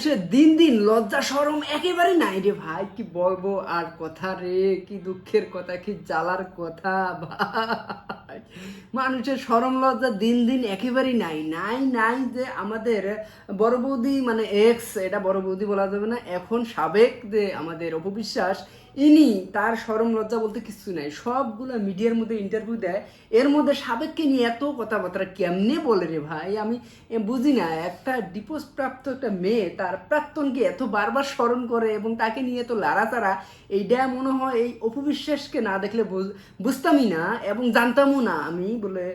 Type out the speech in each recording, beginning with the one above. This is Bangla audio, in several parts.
সে দিন দিন লজ্জা সরম একেবারে নাই রে ভাই। কি বলব আর কথা রে? কি দুঃখের কথা, কি জ্বালার কথা, ভাই। মানুষের সরম লজ্জা দিন দিন একেবারেই নাই। নাই নাই যে আমাদের বড় বৌদি মানে এক্স এটা বড় বৌদি বলা যাবে না, এখন সাবেক যে আমাদের অপবিশ্বাস, ইনি তার সরম লজ্জা বলতে কিছু নাই। সবগুলো মিডিয়ার মধ্যে ইন্টারভিউ দেয়। এর মধ্যে সাবেককে নিয়ে এত কথাবার্তা কেমনে বলে রে ভাই? আমি বুঝি না, একটা ডিপোজ প্রাপ্ত একটা মেয়ে তার প্রাক্তনকে এত বারবার স্মরণ করে এবং তাকে নিয়ে এত লাড়াচাড়া এইটা মনে হয় এই অপবিশ্বাসকে না দেখলে বুঝ- বুঝতামই না এবং জানতামও না আমি বলে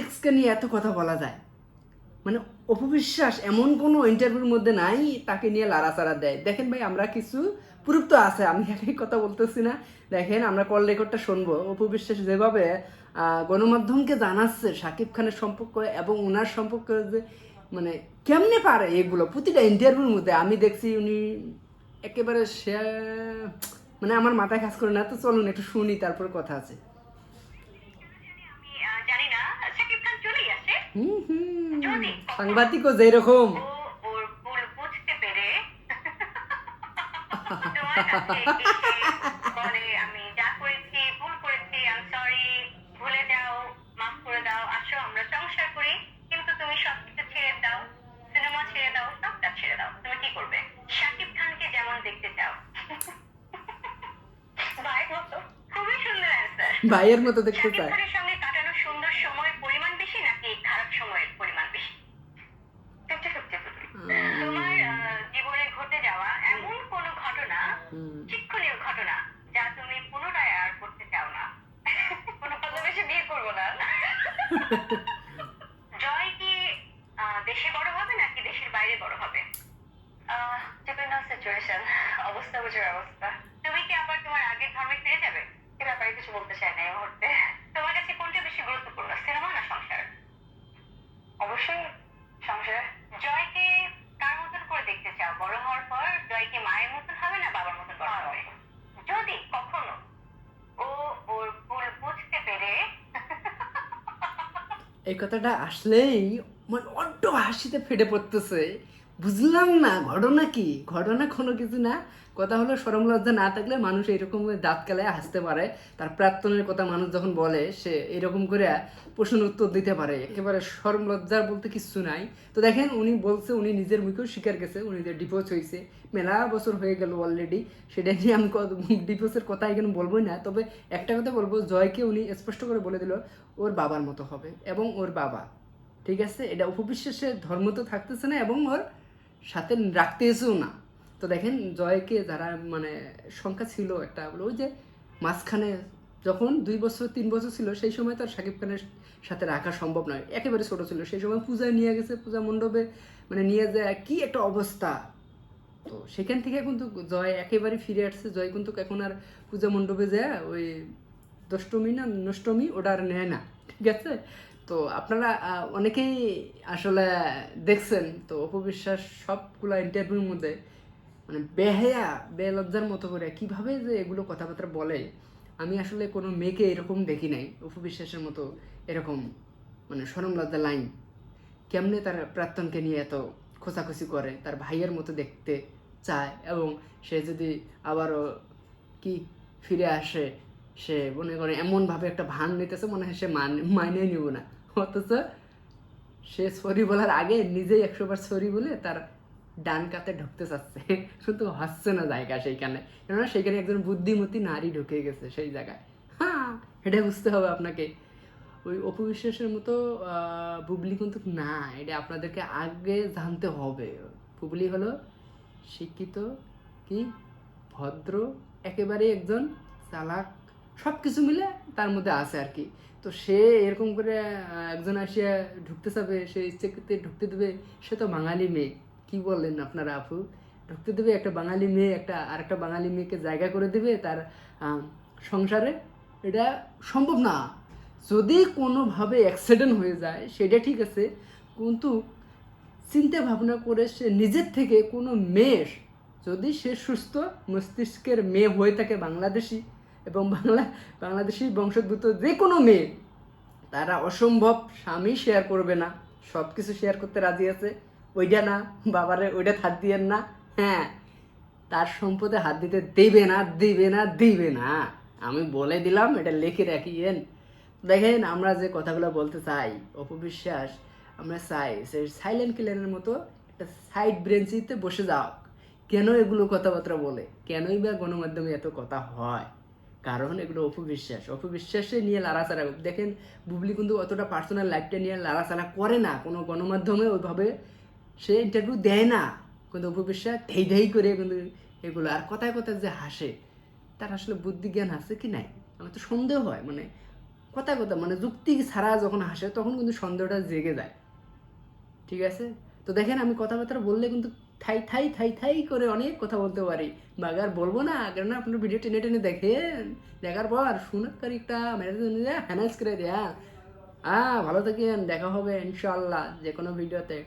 এক্সকে নিয়ে এত কথা বলা যায়। মানে অপবিশ্বাস এমন কোনো ইন্টারভিউর মধ্যে নাই, তাকে নিয়ে লাড়াচাড়া দেয়। দেখেন ভাই, আমরা কিছু প্রুফ আছে, আমি একই কথা বলতেছি না। দেখেন, আমরা কল রেকর্ডটা শুনব। অপবিশ্বাস যেভাবে গণমাধ্যমকে জানাচ্ছে শাকিব খানের সম্পর্ক এবং ওনার সম্পর্ক যে মানে কেমনে পারে এগুলো? প্রতিটা ইন্টারভিউর মধ্যে আমি দেখছি উনি একেবারে সে মানে আমার মাথায় কাজ করে না, তো চলুন একটু শুনি, তারপর কথা আছে। সাংবাদিকও যেরকম। ও ওর ভুল বুঝতে পেরে। তোমার কাছে এসে বলে আমি যা করেছি ভুল করেছি আই সরি ভুলে যাও মাফ করে দাও আসো আমরা সংসার করি কিন্তু তুমি সবকিছু ছেড়ে দাও সিনেমা ছেড়ে দাও ছেড়ে দাও তুমি কি করবে? শাকিব খানকে যেমন দেখতে চাও। ভাইয়ের মতো দেখতে চায় খানের সঙ্গে কাটানো সুন্দর সময়ের পরিমাণ বেশি নাকি খারাপ সময়ের পরিমাণ বেশি ফিফটি ফিফটি তোমার আহ, জীবনে ঘটে যাওয়া এমন কোন ঘটনা হুম। শিক্ষণীয় ঘটনা যা তুমি পুনরায় আর করতে চাও না কোনো ভালোবেসে বিয়ে করব না জয় কি আহ, দেশে বড় হবে নাকি দেশের বাইরে বড় হবে? ডিপেন্ড অন সিচুয়েশন অবস্থা বুঝে ব্যবস্থা তুমি কি আবার তোমার আগের ধর্মে ফিরে যাবে? এ ব্যাপারে কিছু বলতে চাই না এই মুহূর্তে। তোমার কাছে কোনটা বেশি গুরুত্বপূর্ণ সিনেমা না সংসার? অবশ্যই সংসার। জয়কে এই কথাটা আসলেই মানে অড্ড হাসিতে ফেটে পড়তেছে। বুঝলাম না, ঘটনা কি? ঘটনা কোনো কিছু না। কথা হলো, সরম লজ্জা না থাকলে মানুষ এরকম দাঁত কালায় হাসতে পারে। তার প্রাক্তনের কথা মানুষ যখন বলে, সে এরকম করে প্রশ্ন উত্তর দিতে পারে। একেবারে সরম লজ্জার বলতে কিছু নাই। তো দেখেন, উনি বলছে, উনি নিজের মুখেও স্বীকার গেছে, উনি যে ডিভোর্স হয়েছে মেলা বছর হয়ে গেল অলরেডি সেটা নিয়ে আমি ডিভোর্সের কথা এখানে বলবোই না। তবে একটা কথা বলব, জয়কে উনি স্পষ্ট করে বলে দিল, ওর বাবার মতো হবে এবং ওর বাবা। ঠিক আছে? এটা উপবিশ্বাসের ধর্ম তো থাকতেছে না এবং ওর সাথে রাখতেছেও না। তো দেখেন জয়কে যারা মানে সংখ্যা ছিল একটা ওই যে মাঝখানে যখন দুই বছর, তিন বছর ছিল, সেই সময় তার শাকিব খানের সাথে রাখা সম্ভব নয়। একেবারে ছোট ছিল। সেই সময় পূজায় নিয়ে গেছে, পূজা মণ্ডপে মানে নিয়ে যায়, কি একটা অবস্থা। তো সেখান থেকে কিন্তু জয় একেবারে ফিরে আসছে। জয় কিন্তু এখন আর পূজা মণ্ডপে যায়, ওই দষ্টমী না নষ্টমী, ওটা আর নেয় না। ঠিক আছে? তো আপনারা অনেকেই আসলে দেখছেন, তো অপবিশ্বাস সবগুলো ইন্টারভিউর মধ্যে মানে বেহায়া, বেলজ্জার মতো করে কীভাবে যে এগুলো কথাবার্তা বলে, আমি আসলে কোনো মেয়েকে এরকম দেখি নাই। অপবিশ্বাসের মতো এরকম মানে সরম লজ্জা লাইন। কেমনে তার প্রাক্তনকে নিয়ে এত খোঁচাখুচি করে, তার ভাইয়ের মতো দেখতে চায় এবং সে যদি আবারও কি ফিরে আসে, সে মনে করে এমনভাবে একটা ভান নিতেছে, মনে হয় সে মান মাইনে নিব না। অথচ সে সরি বলার আগে নিজেই একশো বার সরি বলে তার ডান কাতে ঢুকতে চাচ্ছে। শুধু হচ্ছে না জায়গা সেইখানে। কেননা সেইখানে একজন বুদ্ধিমতী নারী ঢুকে গেছে সেই জায়গায়। হ্যাঁ এটা বুঝতে হবে আপনাকে। ওই অপবিশ্বাসের মতো বুবলি কিন্তু না, এটা আপনাদেরকে আগে জানতে হবে। বুবলি হলো শিক্ষিত কি? ভদ্র একেবারে একজন চালাক সব কিছু মিলে তার মধ্যে আছে আর কি। তো সে এরকম করে একজন আসিয়া ঢুকতে চাবে, সে ইচ্ছে করতে ঢুকতে দেবে, সে তো বাঙালি মেয়ে। কি বললেন আপনারা আপু? ঢুকতে দেবে একটা বাঙালি মেয়ে, একটা আর একটা বাঙালি মেয়েকে জায়গা করে দেবে তার সংসারে। এটা সম্ভব না। যদি কোনোভাবে অ্যাক্সিডেন্ট হয়ে যায়, সেটা ঠিক আছে, কিন্তু চিন্তা ভাবনা করে সে নিজের থেকে কোনো মেয়ে যদি সে সুস্থ মস্তিষ্কের মেয়ে হয়ে থাকে বাংলাদেশি এবং বাংলা বাংলাদেশি বংশোদ্ভূত যে কোনো মেয়ে, তারা অসম্ভব স্বামী শেয়ার করবে না। সব কিছু শেয়ার করতে রাজি আছে। ওইটা না, বাবারে ওইটা হাত দিয়েন না। হ্যাঁ তার সম্পদে হাত দিতে দেবে না দেবে না দেবে না। আমি বলে দিলাম, এটা লিখে রাখিয়েন। দেখেন, আমরা যে কথাগুলো বলতে চাই অপবিশ্বাস আমরা চাই সে সাইলেন্ট কিলারের মতো একটা সাইড ব্রেঞ্চিতে বসে যাও কেন এগুলো কথাবার্তা বলে? কেনই বা গণমাধ্যমে এত কথা হয়? কারণ এগুলো অপবিশ্বাস। অপবিশ্বাসে নিয়ে লাড়াচাড়া দেখেন, বুবলি কিন্তু অতটা পার্সোনাল লাইফটা নিয়ে লাড়াচাড়া করে না। কোনো গণমাধ্যমে ওইভাবে সে ইন্টারভিউ দেয় না। কিন্তু অপবিশ্বাস ধেই ধেই করে কিন্তু এগুলো আর কথায় কথায় যে হাসে, তার আসলে বুদ্ধি জ্ঞান আছে কি নাই? আমার তো সন্দেহ হয়। মানে কথা কথা মানে যুক্তি ছাড়া যখন হাসে, তখন কিন্তু সন্দেহটা জেগে যায়। ঠিক আছে? তো দেখেন, আমি কথাবার্তা বললে কিন্তু থাই থাই থাই থাই করে অনেক কথা বলতে পারি। বাগার বলব না কেন আপনার ভিডিও টেনে টেনে দেখেন। দেখার পর শুনার তারিখটা মেরে হ্যানাইজ করে দেয়া। হ্যাঁ ভালো থাকেন, দেখা হবে ইনশাল্লাহ যে কোনো ভিডিওতে